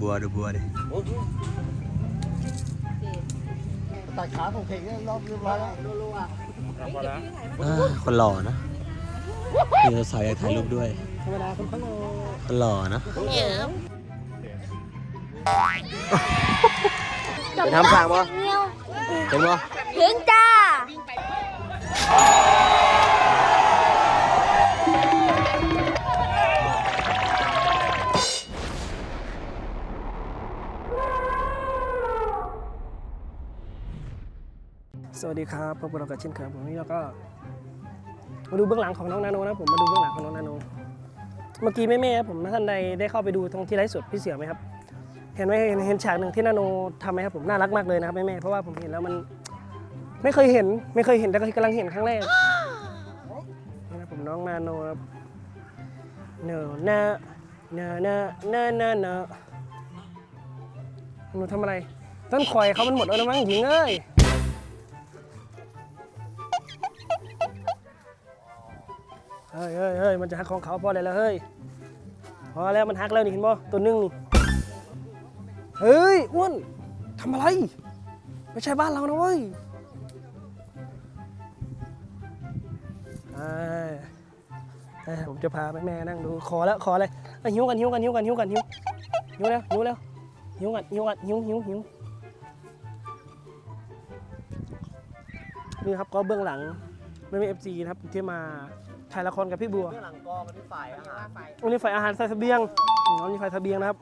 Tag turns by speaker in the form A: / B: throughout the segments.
A: บัวดูบัวดิ
B: ตัดขาของเพลงเนี่ยรอบเรียบร้อยแล้ว
A: อ่าคนหล่อนะมีสาวอยากถ่ายรูปด้วย
B: ธรรมดาคนข้างนอก
A: คนหล่อนะไปทำฉากปะเห็นปะ
C: ถึงจ้า
D: สวัสดีครับพบกับเรากับเช่นเคยผมวันนี้เราก็มาดูเบื้องหลังของน้องนาโนนะผมมาดูเบื้องหลังของน้องนาโน เมื่อกี้แม่แม่ๆผมท่านใดได้เข้าไปดูตรงที่ไลฟ์สดพี่เสือไหมครับ เห็นไหมเห็นเห็นฉากหนึ่งที่นาโนทำไหมครับผมน่ารักมากเลยนะครับแม่แม่ๆเพราะว่าผมเห็นแล้วมัน ไม่เคยเห็นไม่เคยเห็นแต่ก็กำลังเห็นครั้งแรกนี่นะผมน้องนาโนครับเนอเนอเนอเนอเนอเนอเนอหนูทำอะไร ต้นคอยเขามันหมดแล้วนะมั้งหญิงเอ้ย เฮ้ยเฮ้ยเฮ้ยมันจะหักของเขาพออะไรแล้วเฮ้ยพอแล้วมันหักแล้วนี่เห็นบ่ตัวหนึงนี่เฮ้ยอ้วนทำอะไร ไม่ใช่บ้านเรานะเว้ยเอ้ยเอ้ยผมจะพาแม่นั่งดูขอแล้วขออะไรเอ้ยหิวกันหิวกันหิวกันหิวกันหิวหิวแล้วหิวแล้วหิวกันหิวกันหิวหิวหิวนี่ครับก็เบื้องหลังไม่ม่เอฟซีนะครับที่มา ถ่ายละครกับพี่บัว
B: หลังกองมันที่ฝ่ายอาหาร
D: วันนี้ฝ่ายอาหารใส่เสบียงอืมวันนี้ฝ่ายเสบียงนะครับ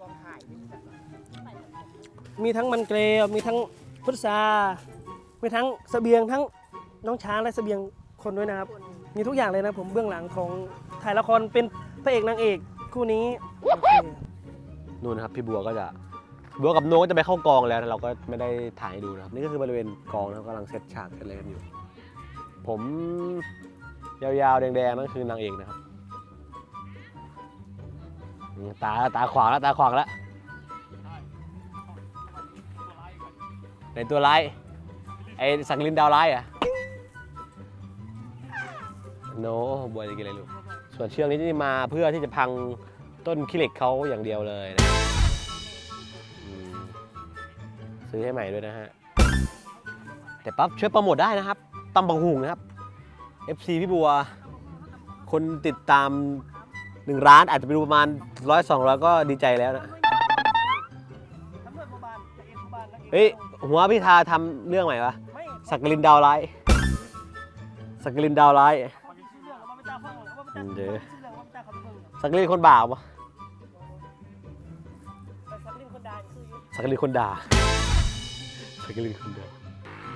D: มีทั้งมันเกลียวมีทั้งพุทรามีทั้งเสบียงทั้งน้องช้างและเสบียงคนด้วยนะครับ มีทุกอย่างเลยนะผมเบื้องหลังของถ่ายละครเป็นพระเอกนางเอกคู่นี้โอเค
A: นู่นนะครับพี่บัวก็จะบัวกับโน้ก็จะไปเข้ากองแล้วนะเราก็ไม่ได้ถ่ายให้ดูนะครับ นี่ก็คือบริเวณกองนะครับกำลังเซตฉากเซตอะไรกันอยู่ ผม ยาวๆ แดงๆ นั่นคือนางเอกนะครับ ตาตาขวางแล้วตาขวางแล้วในตัวร้ายไอ้สังลินดาวร้ายอะโนบัวจะกินอะไรลูก ส่วนเชือกนี้ที่มาเพื่อที่จะพังต้นขี้เหล็กเขาอย่างเดียวเลยนะซื้อให้ใหม่ด้วยนะฮะ แต่ปั๊บช่วยโปรโมทได้นะครับตำบังหุงนะครับ FC พี่บัว คนติดตามหนึ่งร้านอาจจะไปดูประมาณร้อยสองร้อยก็ดีใจแล้วนะเฮ้ยหัวพี่ทาทำเรื่องใหม่ปะสักกลินดาวไลท์สักกลินดาวไลท์เดี๋ยวสักกลินคนบ่าวปะสักกลินคนด่าสักกลินคนด่า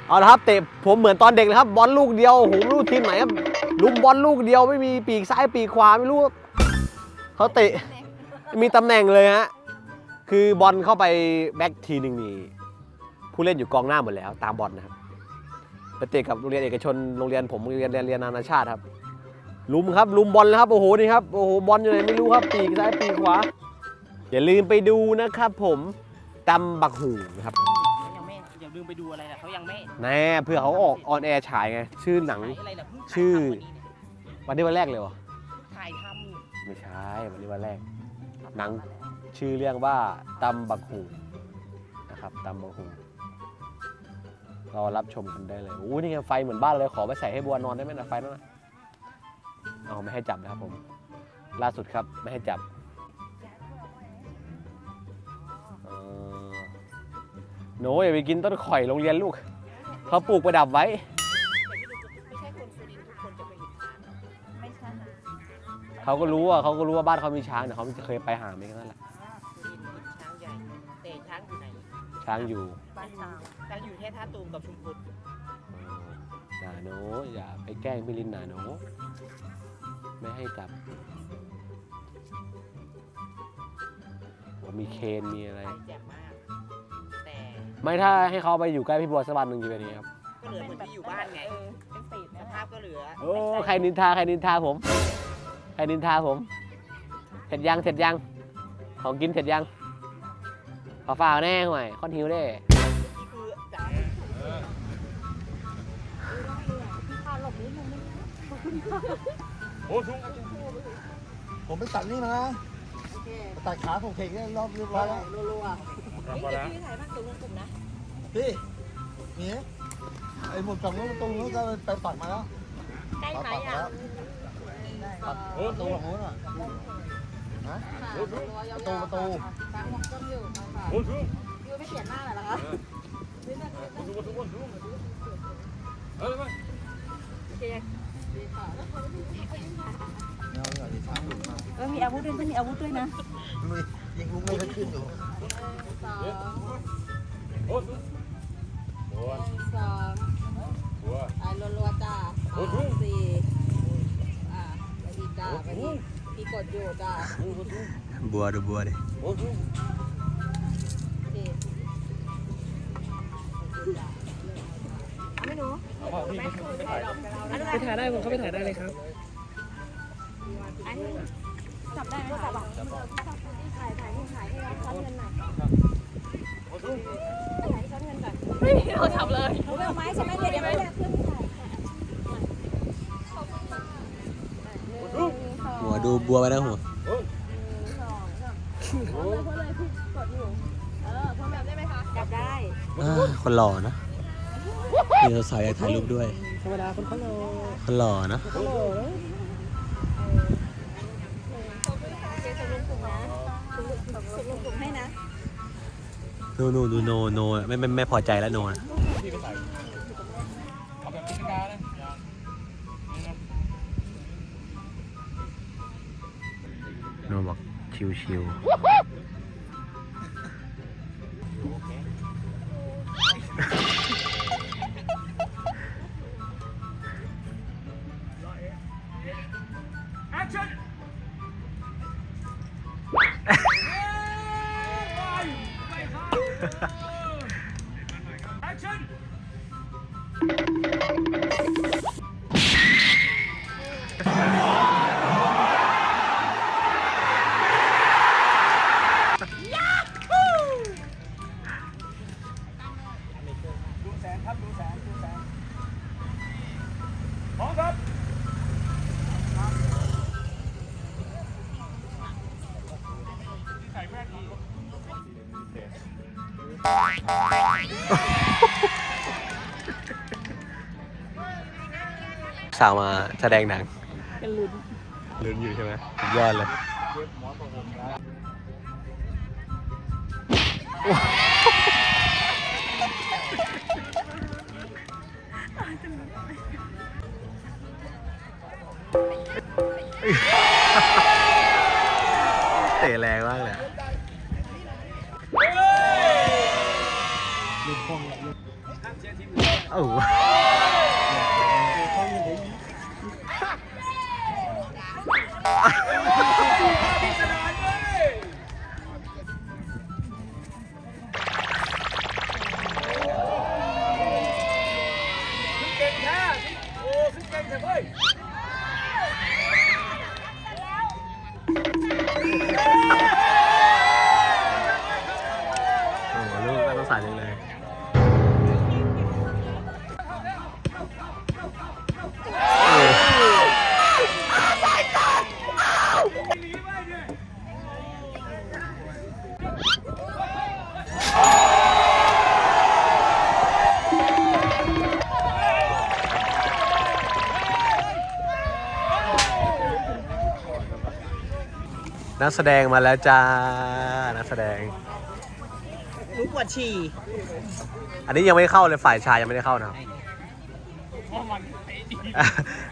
A: เอาละครับเตะผมเหมือนตอนเด็กเลยครับบอลลูกเดียวโอ้โหไม่รู้ทีมไหนครับลุมบอลลูกเดียวไม่มีปีกซ้ายปีกขวาไม่รู้เขาเตะมีตำแหน่งเลยฮะคือบอลเข้าไปแบ็กทีหนึ่งนี่ผู้เล่นอยู่กองหน้าหมดแล้วตามบอลนะครับไปเตะกับโรงเรียนเอกชนโรงเรียนผมโรงเรียนเรียนนานาชาติครับ ลุมครับลุมบอลแล้วครับโอ้โหนี่ครับโอ้โหบอลอยู่ไหนไม่รู้ครับปีกซ้ายปีกขวาอย่าลืมไปดูนะครับผมตำบักหูนะครับ
E: ลืมไปดูอะไรนะเขายังไม่
A: แน่เพื่อเขาออกออนแอร์ฉายไง ชื่อหนัง
E: ถ่ายอะไรล่ะเพิ่ง
A: ชื่อ
E: ถ่ายทำวันนี้เนี่ย
A: วันนี้วันแรกเลยวะ
E: ถ่ายทำอยู่
A: ไม่ใช่วันนี้วันแรกหนัง ชื่อเรื่องว่าตำบักหูนะครับตำบักหูรอรับชมกันได้เลยโอ้ยนี่ไงไฟเหมือนบ้านเลยขอไปใส่ให้บัวนอนได้ไหมนะไฟนั่นนะเอาไม่ให้จับนะครับผม ล่าสุดครับไม่ให้จับ หนอย่าไปกินต้นข่อยโรงเรียนลูก เขาปลูกประดับไว้
E: ไม่ใช่คนสุรินทร์ทุกคนจะไปเห็นช้างไม่ใช่นะ
A: เขาก็รู้ว่าเขาก็รู้ว่าบ้านเขามีช้างแต่เขาไม่เคยไปหาไม่แค่นั้นแหละ
E: สุรินทร์เห็นช้างใหญ่แต่ช้างอยู่ไหน
A: ช้างอยู่
E: บ้านช้างช้างอยู่แค่ท่าตูมกับชุมพล
A: หนาโนอย่าไปแกล้งพี่ลินหนาโนไม่ให้จับผมมีเคนมีอะไร
E: ใจแจ่มมากแต่
A: ไม่ถ้าให้เขาไปอยู่ใกล้พี่บัวสักวันหนึ่งจะเป็นยังไงครับ
E: ก็เหลือเหมือนที่อยู่บ้านไงสภาพก็เหลือ
A: โอ้ใครนินทาใครนินทาผมใครนินทาผมเสร็จยังเสร็จยัง ของกินเสร็จยังขอฝากแน่หน่อยคอนหิวได้
E: นี่คือจ๋า
B: ผมไปตัดนี่มา
E: โอเค
B: ตัดขาผมเพลงได้รอบเรียบร้อยแล้ว
F: รัวๆ นี่เดี๋ยวพี่ถ่ายมากตัววงกลุ่มนะ
B: พี่นี่ไอ้หมุดสองลูกตรงนู้นก็ไปปัดมาแล้ว
F: ใกล้ไหม
B: ปัดมา
F: อะ
B: แล้วปัดประตูของนู้นอะฮะประตูประตู
F: ตั้งวงกลมอยู่ค่ะยูไม่เปลี่ยนหน้าเหรอคะโอเคดีค่ะ
B: เอาหน่อยดิช้างหลุดมา
F: เออมีอาวุธด้วยต้องมีอาวุธด้วยนะ
B: ไม่ ยิงลูกไม่ได้ขึ้นอยู่
F: สองหนึ่งสองอ่ารัวๆจ้าสามสี่อ่าไปอีกจ้าไปอีกพี่กดอยู่จ้า
A: บัวดูบัวดิ
F: โอเคไม่หนู
E: ไปถ่ายได้ผมเข้าไปถ่ายได้เลยครับ
F: ช่ไหมเดี๋ยวเดี๋ยวไม่ได้เครื่องถ่ายขอบคุณค่ะหนึ่งสอง
A: หัวดูบัวไปนะหัว
F: หนึ่งสองสามเอาเลยเพราะเลยพี่กดอยู่เออพร้อมแบบได้ไหมคะจับได้
A: คนหล่อนะมีสาวๆอยากถ่ายรูปด้วย
E: ธรรมดาคนเขารอ
A: คนหล่อนะ
E: เขารอนะ
F: ขอบคุณค่ะเจ๊ส่งลงกลุ่มนะส่งลงส่งลงกลุ่มให้นะ
A: โนโนดูโนโนไม่ไม่ไม่พอใจแล้วโนนะ ชิวชิว สาวมาแสดงหนัง
F: กันลุ้น
A: ลุ้นอยู่ใช่ไหมสุดยอดเลยเตะแรงมากเลย
B: ลูกพองลูก
A: โอ้
B: Hey, hey, hey, hey. นั
A: กแสดงมาแล้วจ้า นักแสดง
E: รู้ปวดฉี่
A: อันนี้ยังไม่เข้าเลยฝ่ายชายยังไม่ได้เข้านะครับ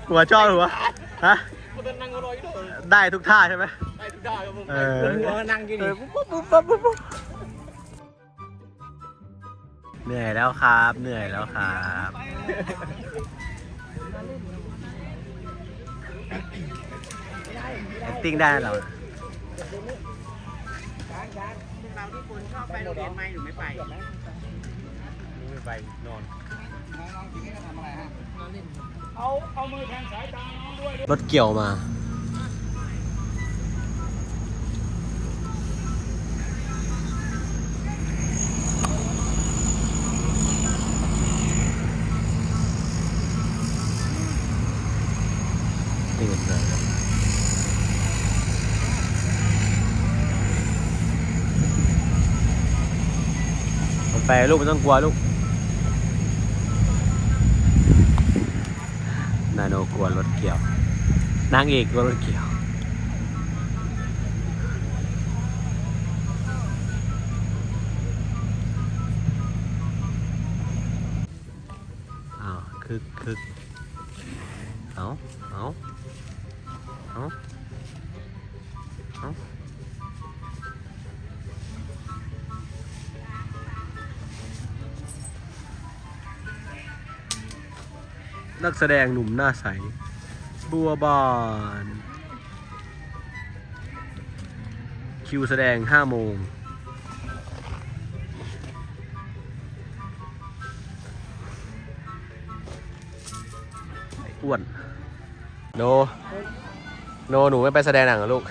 A: หัวชอบหัวฮะได้ทุกท่าใช่ไหมได้ทุกท่าครับผมเออ
E: หัวนั่งอยู่นี่
A: ปุ๊บปุ๊บปุ๊บปุ๊บปุ๊บเหนื่อยแล้วครับ เหนื่อยแล้วครับ acting ได้เรา
E: เราที่คนชอบไปโรงเรียนไหมหรือไม่ไป
A: ไม่ไปนอน
G: เอาเอามือแทนสายตาน้องด้วย
A: รถเกี่ยวมา ตื่นเลย ไปลูกไม่ต้องกลัวลูกนาโนกลัวรถเกี่ยวนางเอกกลัวรถเกี่ยวอ้าวคึกคึก นักแสดงหนุ่มหน้าใส บัวบาน คิวแสดง 5 โมง ไอ้อ้วน โน โน หนูไม่ไปแสดงหนังเหรอลูก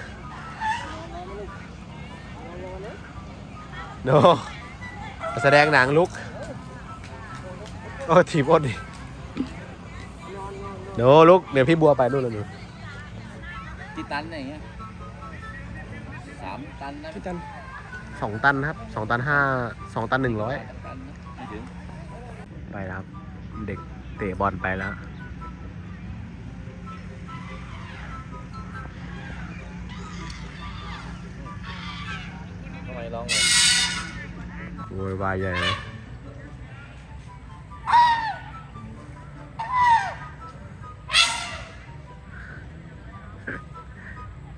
A: โน แสดงหนังลูก โอ้ถีบอดดิ โนลูกเดี๋ยวพี่บัวไปนู่นแล้วหนู
B: กี่ตันอะไรเงี้ยสามตันนะ
D: พี่จัน
A: สองตันครับสองตันห้าสองตันหนึ่งร้อย
B: สามตันนะไม่ถึง
A: ไปแล้วครับ เด็กเตะบอลไปแล้ว
B: ทำไมร้องเลย
A: โวยวายใหญ่เลย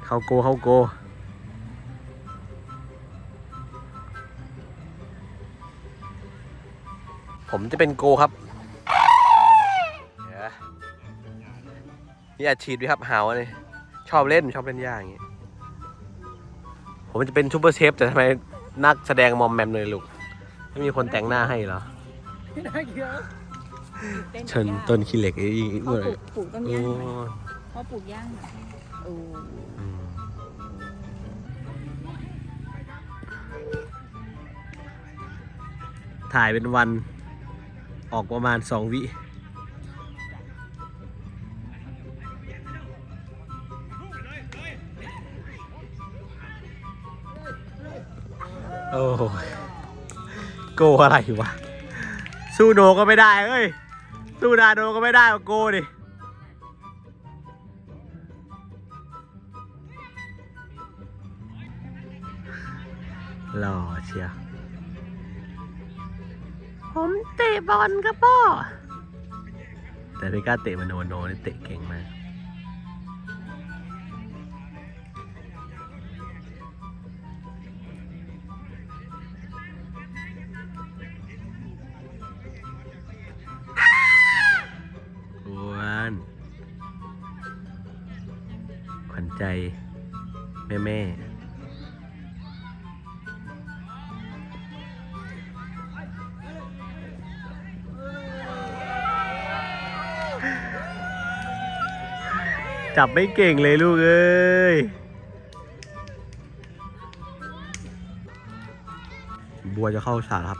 A: เข้าโกเข้าโกผมจะเป็นโกครับเดี๋ยวนี่อาชีพด้วยครับหาวนี่ชอบเล่นชอบเล่นยากอย่างงี้ ผมจะเป็นซูเปอร์เชฟแต่ทำไมนักแสดงมอมแมมเลยลูก ไม่มีคนแต่งหน้าให้เหรอ
D: ไม่ได้เกี่ยว
A: เชิญต้นขี้เหล็กไอ้อี
E: พ่
A: อ้
E: อ
A: วน
E: ปลูกปลูกต้น
A: โอ้
E: ย่างหน่อยพ่อปลูกย่างหน่อยโอ้
A: ถ่ายเป็นวันออกประมาณสองวิโอ้โกอะไรวะ สู้โนก็ไม่ได้เอ้ย สู้นาโนก็ไม่ได้ว่าโกดิหล่อเชียว ตะบอลครับพ่อ แต่ไม่กล้าเตะมันโนโนนี่เตะเก่งมากอ้วนขวัญใจ แม่แม่ จับไม่เก่งเลยลูกเอ้ยบัวจะเข้าฉากครับ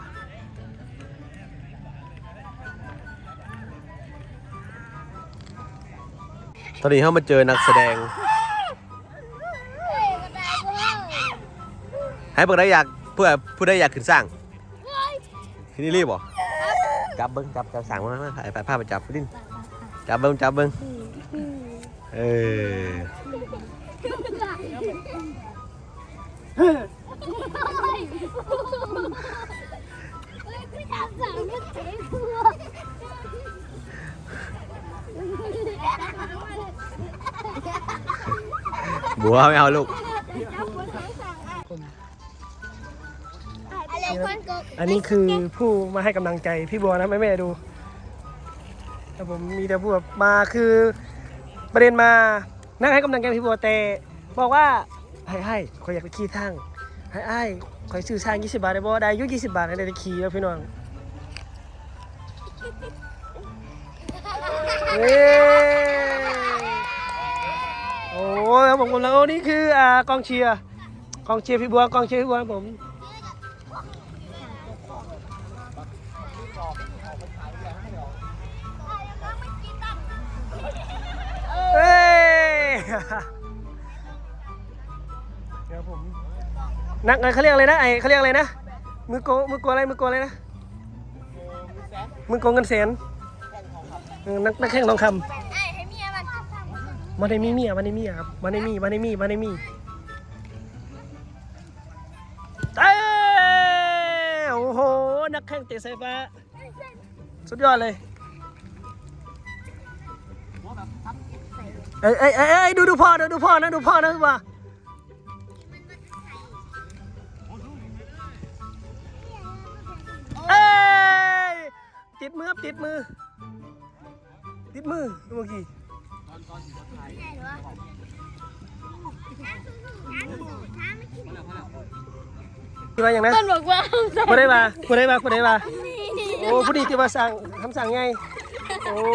A: ตอนนี้เข้ามาเจอนักแสดง ให้เพื่อได้อยากเพื่อผู้ได้อยากขึ้นสร้างที่นี่รีบเหรอจับเบิ้งจับจับสั่งมามาไปผ้าไปจับดิ้นจับเบิ้งจับเบิ้ง เออบัวไม่เอาลูก
D: อันนี้คือผู้มาให้กำลังใจพี่บัวนะแม่แม่ดูแต่ผมมีแต่ผู้แบบมาคือ ประเด็นมานั่งให้กำลังใจพี่บัวแต่บอกว่าให้ให้ขอยอยากไปขี่ทางให้ไอ้ายขอยซื้อทาง20 บาทได้บ่ได้อยุ่20 บาทให้ได้ขี่แล้วพี่น้องเย้โอ้ยผมกำลังโอ้นี่คืออ่ากองเชียร์กองเชียร์พี่บัวกองเชียร์พี่บัวครับผม เดี๋ยวผมนักเขาเรียกอะไรนะไอเขาเรียกอะไรนะมือโกมือโกอะไรมือโกอะไรนะมึงโกงเงินแสนเออนักนักแข่งทองคำมันได้มีเมียมันได้มีอะครับมันได้มีมันได้มีมันได้มีเอ้ยโอ้โหนักแข่งเตะสายฟ้า สุดยอดเลย เอ้ยเอ้ยเอ้ยเอ้ยดูดูพ่อนะดูพ่อนะดูพ่อนะว่าเอ้ยติดมือครับติดมือ ติดมือเมื่อกี้ที่ว่าอย่างนั้น
C: ต้นบอกว่า
D: ผู้ได้มาผู้ได้มาผู้ได้มาโอ้ผู้ดีที่มาสั่งคำสั่งไง โอ้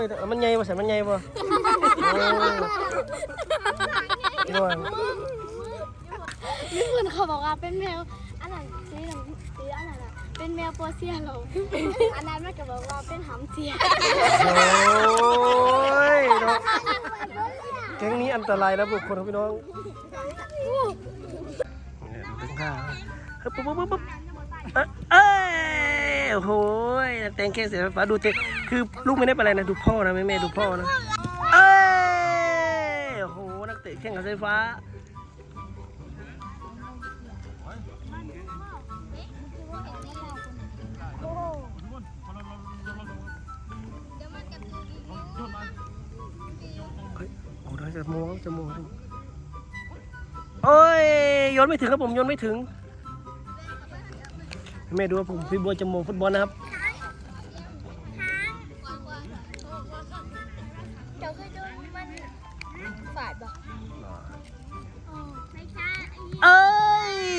D: ยมันไงบ่ใส่มันไงบ่โอ้ยด้วย
C: มีคนเขาบอกว่าเป็นแมวอะไรซื้อหนังซื้ออะไรล่ะเป็นแมวโปรเซียเหราอันนั้นมันก็บอกว่าเป็นหำเสีย
D: โอ้ยเนาะแก๊งนี้อันตรายนะบุคคลครับพี่น้องเนี่ยดูเป็นข้าเฮ้ยปุ๊บปุ๊บปุ๊บปุ๊บเอ้ยเอ้ยโอ้โหยนักแต่งแค่เสียไฟฟ้าดูเตะ คือลูกไม่ได้เป็นอะไรนะ ดูพ่อนะแม่แม่ดูพ่อนะ เอ้ยโอ้โห นักเตะแข่งกับไฟฟ้าเฮ้ยโอ้ได้จะมองจะมองดูโอ้ยโยนไม่ถึงครับผมโยนไม่ถึง แม่ดูว่าผมพี่บัวจะมองฟุตบอลนะครับ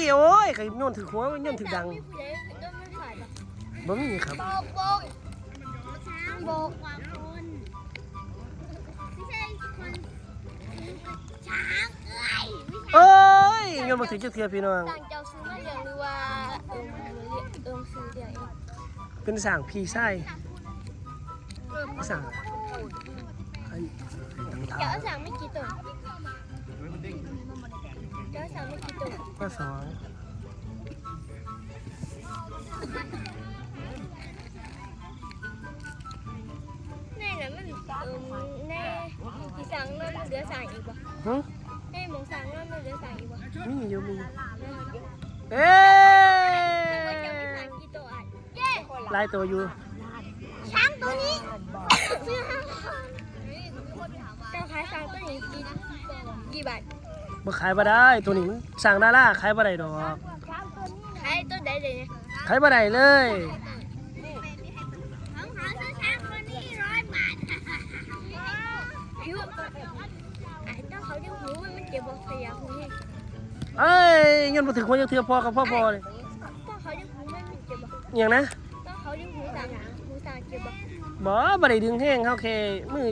C: โอ้
D: ยใครโยนถึงหัวโยนถึงดัง
C: มีผู้ใดโดนมันฝาดบ่
D: บ่มีครับ
C: โบกโบกโบกกว่าคนไม่ใช่คนช้างเอ้ยไม่ใช่
D: เอ้ยโยนมาถึงเจ้าเทียพี่น้อง
C: ต่างเจ้าซื้อมาเลี้ยงหรือว่าเอิมเอิมซื้อเลี้ยงเป็
D: นสั่งพี่ไส้สั่งไอ้น้ำตา
C: เจ้าสั่งไม่กี่ตัวเจ้าสั่งไม่กี่ตัว
D: ก็สอง
C: ในนั้นมันเอิมในที่สั่งนั่นมันเหลือสั่งอีกบ่
D: หึ
C: ในหมองสั่งนั่นมันเหลือสั่งอีกบ่
D: มีอยู่มีเอ้ย
C: ว่าเจ้าไม่สั่งกี่ตัวอะเย้
D: ลายตัวอยู่
C: ช้างตัวนี้ซื้อห้าเจ้าขายช้างตัวนี้กี่กี่บาท
D: บ่ขายบ่ได้ตัวนี้มันสั่งดาราขายบ่ได้ดอก
C: ขายตัวใดเลยเนี่ย
D: ขายบ่ได้เลย
C: ของเขาซื้อช้างตัวนี้ร้อยบาทผิวไอ้เจ้าเขาเรียกหูมันเจ็บบอกเสียหูนี่
D: เอ้ยเงินมาถึงคนยังเทือพอกับพ่อพอเลย
C: เจ้าเขาเรียกหูมันเจ็บบอก
D: อย่างนะ
C: เจ้าเขาเรียกหูต่างหูต่างเจ็บบอก
D: บ่บ่ได้ดึงแห้งเขาแค่มือ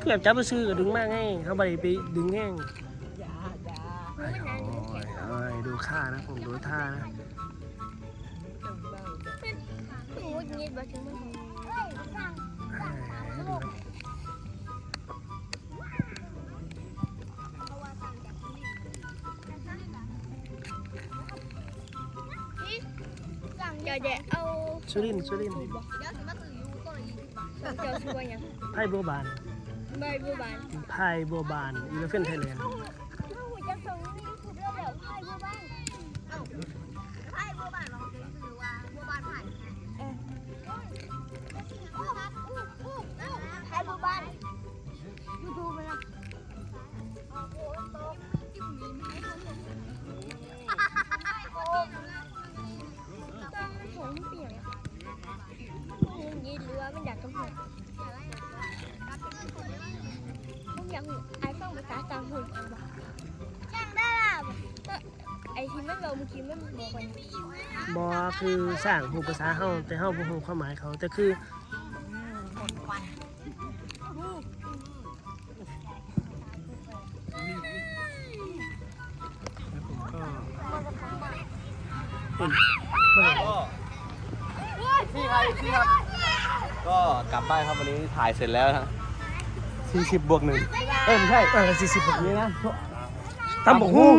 D: เกือบจับไปซื้อก็ดึงมากไงเขาบ่ได้ไปดึงแห้ง
C: หูมันนานมันเจ็บ
D: เอ้ยดู ท่านะผมดูท่านะ
C: หูยีดบอกถึงมันหู
D: เอ้ยให้ดูนะ
C: เดี๋ยวเดี๋ยวเอา
D: สุรินทร์สุรินทร์
C: เจ้าช่วยยัง
D: ไพ่บัวบาน
C: ใบบัวบาน
D: ไพ่บัวบานอีเลฟเฟนไทยแลนด์
C: บอกว่าบอ
D: คือสร้างหูภาษาเฮาแต่เฮาบ่ฮู้ความหมายเขาแต่คือแล้วผมก็
A: พี่ครับพี่ครับ ก็กลับบ้านครับวันนี้ถ่ายเสร็จแล้วนะสี่สิบบวกหนึ่งเอ้ยไม่ใช่
D: เออสี่สิบ
A: นี่นะ
D: ตำบักหุ่ง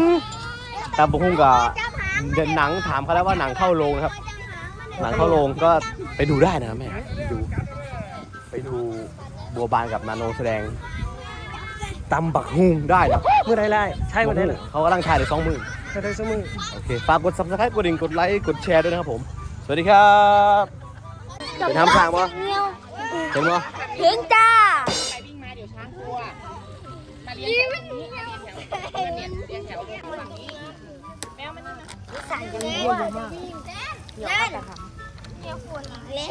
A: ตามบุกฮุ่งกับ เดินหนังถามเขาแล้วว่าหนังเข้าโรงนะครับ หนังเข้าโรงก็ไปดูได้นะแม่ไปดู ไปดูบัวบานกับนาโนแสดงตำบักฮุงได้เหรอ
D: เมื่อไรไล่ใช่วันนี้เหรอ
A: เขากำลังถ่ายในสองมือ
D: ใช่ได้สมือ
A: โอเคฝากกด subscribe กดดิ่งกดไลค์กดแชร์ด้วยนะครับผม สวัสดีครับไปทำข่าวปะเห็นปะ
C: ถึงจ้า
E: ไปวิ่งมาเดี๋ยวช้างกลัวมาเรีย
C: ยิ้
E: น
C: ม
E: แถวนี้มาเรียนเรียนแถวฝั่งนี้แมวมันนี่นะ
C: สั่งกันเลยเล่นเดี๋ยวคนเละ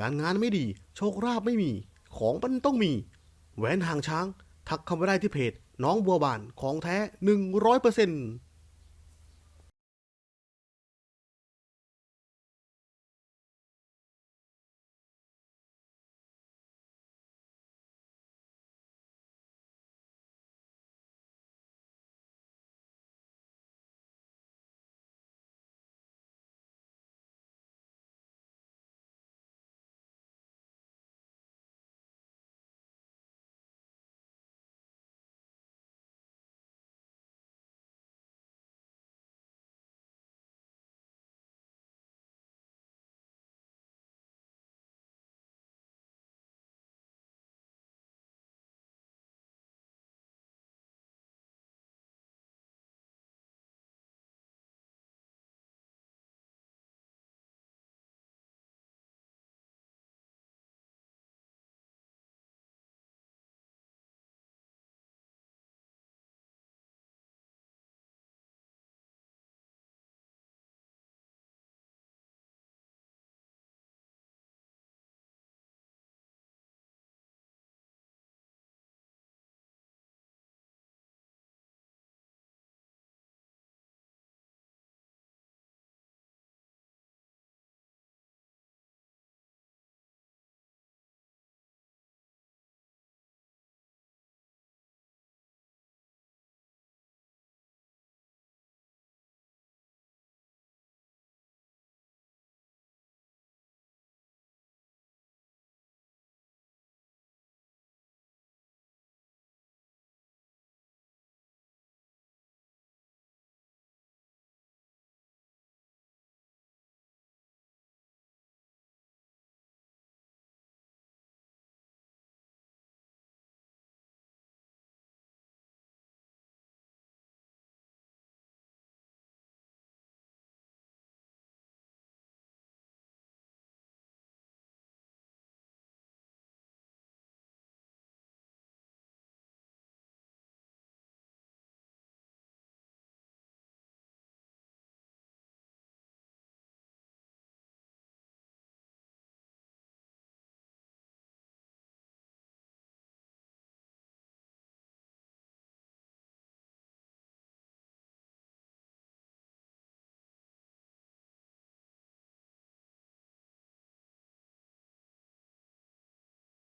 H: การงานไม่ดี โชคราบไม่มี ของมันต้องมี แหวนหางช้าง ทักเข้ามาได้ที่เพจ น้องบัวบานของแท้หนึ่งร้อยเปอร์เซ็นต์